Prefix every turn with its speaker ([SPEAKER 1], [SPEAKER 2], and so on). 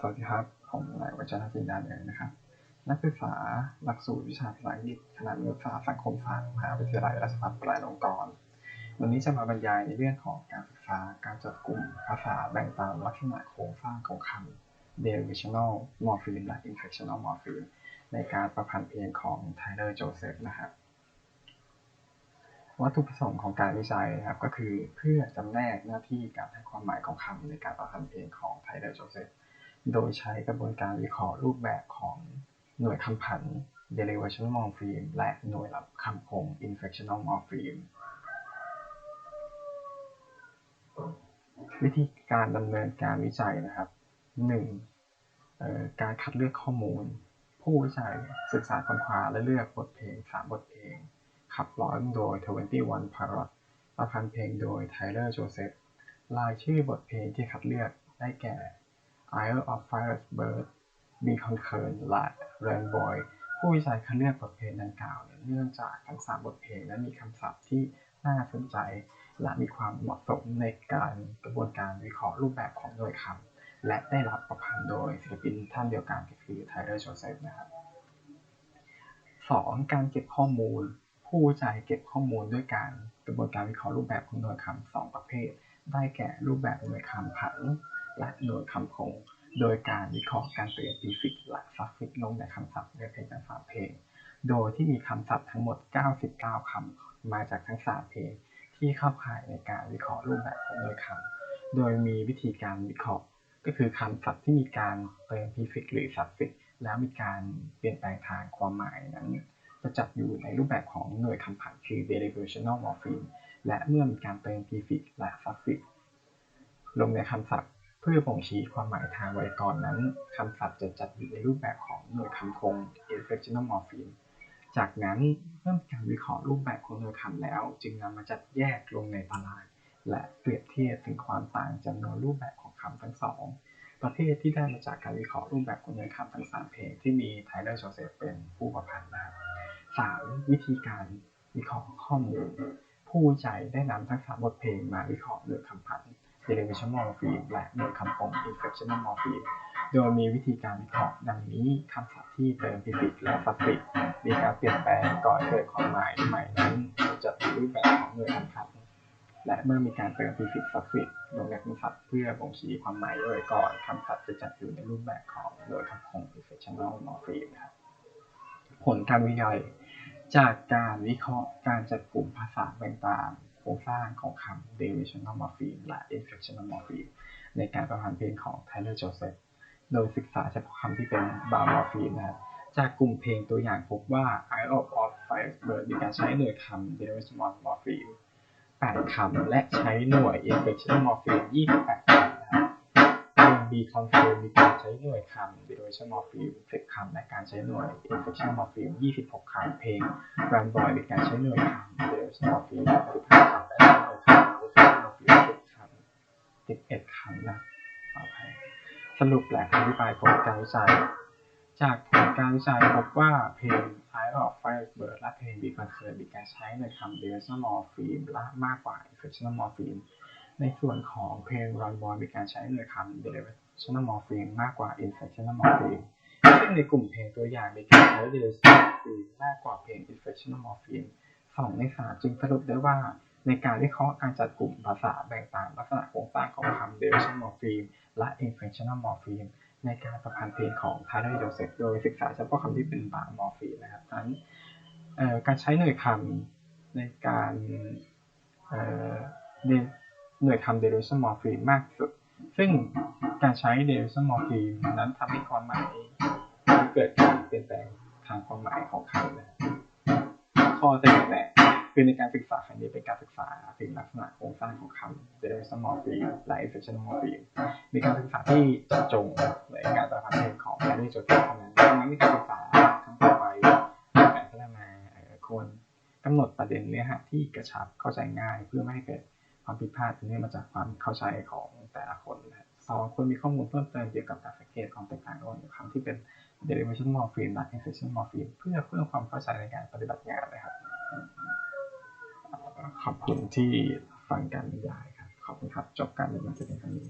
[SPEAKER 1] สวัสดีครับ ผมนายวัชรศิลป์ดานเองนะครับ นักศึกษาหลักสูตรวิชาภาษาอังกฤษคณะมนุษยศาสตร์สังคมศาสตร์มหาวิทยาลัยราชภัฏปลายลงกรณ์วันนี้จะมาบรรยายในเรื่องของการศึกษาการจัดกลุ่มภาษาแบ่งตามลักษณะโครงสร้างของคำ derivational morpheme และ inflectional morpheme ในการประพันธ์เพลงของ Tyler Joseph นะครับวัตถุประสงค์ของการวิจัยนะครับก็คือเพื่อจำแนกหน้าที่การให้ความหมายของคำในการประพันธ์เพลงของไทเลอร์โจเซฟ โดยใช้กระบวนการวิเคราะห์รูปแบบของหน่วยคำผัน derivational morpheme และหน่วยรับคำคง inflectional morpheme วิธีการดำเนินการวิจัยนะครับ 1. เอ่อการคัดเลือกข้อมูล ผู้วิจัยศึกษาค้นคว้าและเลือกบทเพลง 3 บทเพลง ขับร้องโดย 21 Parrot ประพันธ์เพลงโดย Tyler Joseph รายชื่อบทเพลงที่คัดเลือกได้แก่ Isle of Firebird Be Concern และ Rainbow ผู้วิจัยคัดเลือกบทเพลงดังกล่าวเนื่องจากทั้ง3บทเพลงนั้นมีคำศัพท์ที่น่าสนใจ และมีความเหมาะสมในการกระบวนการวิเคราะห์รูปแบบของหน่วยคำและได้รับประพันธ์โดยศิลปินท่านเดียวกันก็คือ Tyler Joseph นะครับ 2. การเก็บข้อมูล ผู้วิจัยเก็บข้อมูลด้วยการกระบวนการวิเคราะห์รูปแบบของหน่วยคำสองประเภท ได้แก่รูปแบบหน่วยคำผัน และหน่วยคำคง โดยการวิเคราะห์การเปลี่ยน prefix และ suffix ลงในคำศัพท์ในเพลงทั้งสามเพลง โดยที่มีคำศัพท์ทั้งหมด 99 คำมาจากทั้งสามเพลง ที่เข้าข่ายในการวิเคราะห์รูปแบบของหน่วยคำโดยมีวิธีการวิเคราะห์ ก็คือคำศัพท์ที่มีการเติม prefix หรือ suffix แล้วมีการเปลี่ยนแปลงทางความหมายนั้นจะจัดอยู่ในรูปแบบของหน่วยคำผันคือ derivational morpheme และเมื่อมีการเติม prefix และ suffix ลงในคำศัพท์ พื่อบ่งชี้ความหมายทางไวยากรณ์นั้น คำศัพท์จะจัดอยู่ในรูปแบบของหน่วยคำคง inflectional morpheme จากนั้นเมื่อมีการวิเคราะห์รูปแบบของหน่วยคำแล้ว จึงนำมาจัดแยกลงในตาราง และเปรียบเทียบถึงความต่างจำนวนรูปแบบของคำทั้งสอง ประเภทที่ได้มาจากการวิเคราะห์รูปแบบของหน่วยคำทั้งสามเพลงที่มีไทเลอร์โจเซฟเป็นผู้ประพันธ์นะครับ 3. วิธีการวิเคราะห์ข้อมูล ผู้วิจัยได้นำทั้งสามบทเพลงมาวิเคราะห์หน่วยคำผันธ์ derivational morpheme และหน่วยคำคง inflectional morpheme โดยมีวิธีการวิเคราะห์ดังนี้คำศัพท์ที่เติม prefix และ suffix มีการเปลี่ยนแปลงก่อนเกิดความหมายใหม่นั้นจะเป็นรูปแบบของหน่วยคำผันและเมื่อมีการเติม prefix suffix ลงในคำศัพท์เพื่อบ่งชี้ความหมายโดยก่อนคำศัพท์จะจัดอยู่ในรูปแบบของหน่วยคำคง inflectional morpheme นะครับผลการวิจัยจากการวิเคราะห์การจัดกลุ่มภาษาแบ่ามโครงสร้างของคำ derivational morpheme และ inflectional morpheme ในการประพันธ์เพลงของ Tyler Joseph โดยศึกษาเฉพาะคำที่เป็น bar morpheme นะครับจากกลุ่มเพลงตัวอย่างพบว่า Isle of Firebird มีการใช้หน่วยคำ derivational morpheme 8คำและใช้หน่วย inflectional morpheme 28 B control มีการใช้หน่วยคำโดยชมอฟิลเฟกคำและการใช้หน่วย infection มอฟิล26 คำ เพลง Run Boy เป็นการใช้หน่วยคำเดยชมอฟิล15คำและหนวยคชมอฟิล11คำ11 คำนะต่อไปสรุปและอธิบายผลการวิจัย จากผลการวิจัยพบว่าเพลง Eye of Firebird และเพลง B Concern มีการใช้หน่วยคำเดยชมอฟิลและมากกว่า infection มอฟิล ในส่วนของเพลง Run Boy มีการใช้หน่วยคำ derivational morpheme มากกว่า inflectional morpheme ซึ่งในกลุ่มเพลงตัวอย่างมีการใช้ derivational morpheme มากกว่าเพลง inflectional morpheme สองในสามจึงสรุปได้ว่าในการวิเคราะห์การจัดกลุ่มภาษาแบ่งตามลักษณะโครงสร้างของคำ derivational morpheme และ inflectional morpheme ในการประพันธ์เพลงของ Tyler Joseph โดยศึกษาเฉพาะคำที่เป็น bar morpheme นะครับนั้นการใช้หน่วยคำในการ หน่วยคำ derivation morpheme มากที่สุด ซึ่งการใช้ derivation morpheme นั้นทำให้ความหมายเกิดการเปลี่ยนแปลงทางความหมายของคำนะข้อเสนอแนะคือในการศึกษาครั้งนี้เป็นการศึกษาถึงลักษณะโครงสร้างของคำ derivation morpheme และ inflectional morpheme มีการศึกษาที่เจาะจงในการประพันธ์ของ Tyler Joseph เท่านั้นดังนั้นในการศึกษาครั้งต่อไปการพัฒนาควรกำหนดประเด็นเนื้อหาที่กระชับเข้าใจง่ายเพื่อไม่ให้เกิด ความผิดพลาดเนื่องมาจากความเข้าใจของแต่ละคนนะสองควรมีข้อมูลเพิ่มเติมเกี่ยวกับการสังเกตความแตกต่างระหว่างคำที่เป็น derivation morpheme และ inflection morpheme เพื่อเพิ่มความเข้าใจในการปฏิบัติงานนะครับ ขอบคุณที่ฟังการบรรยายครับ ขอบคุณครับ จบการบรรยายเพียงเท่านี้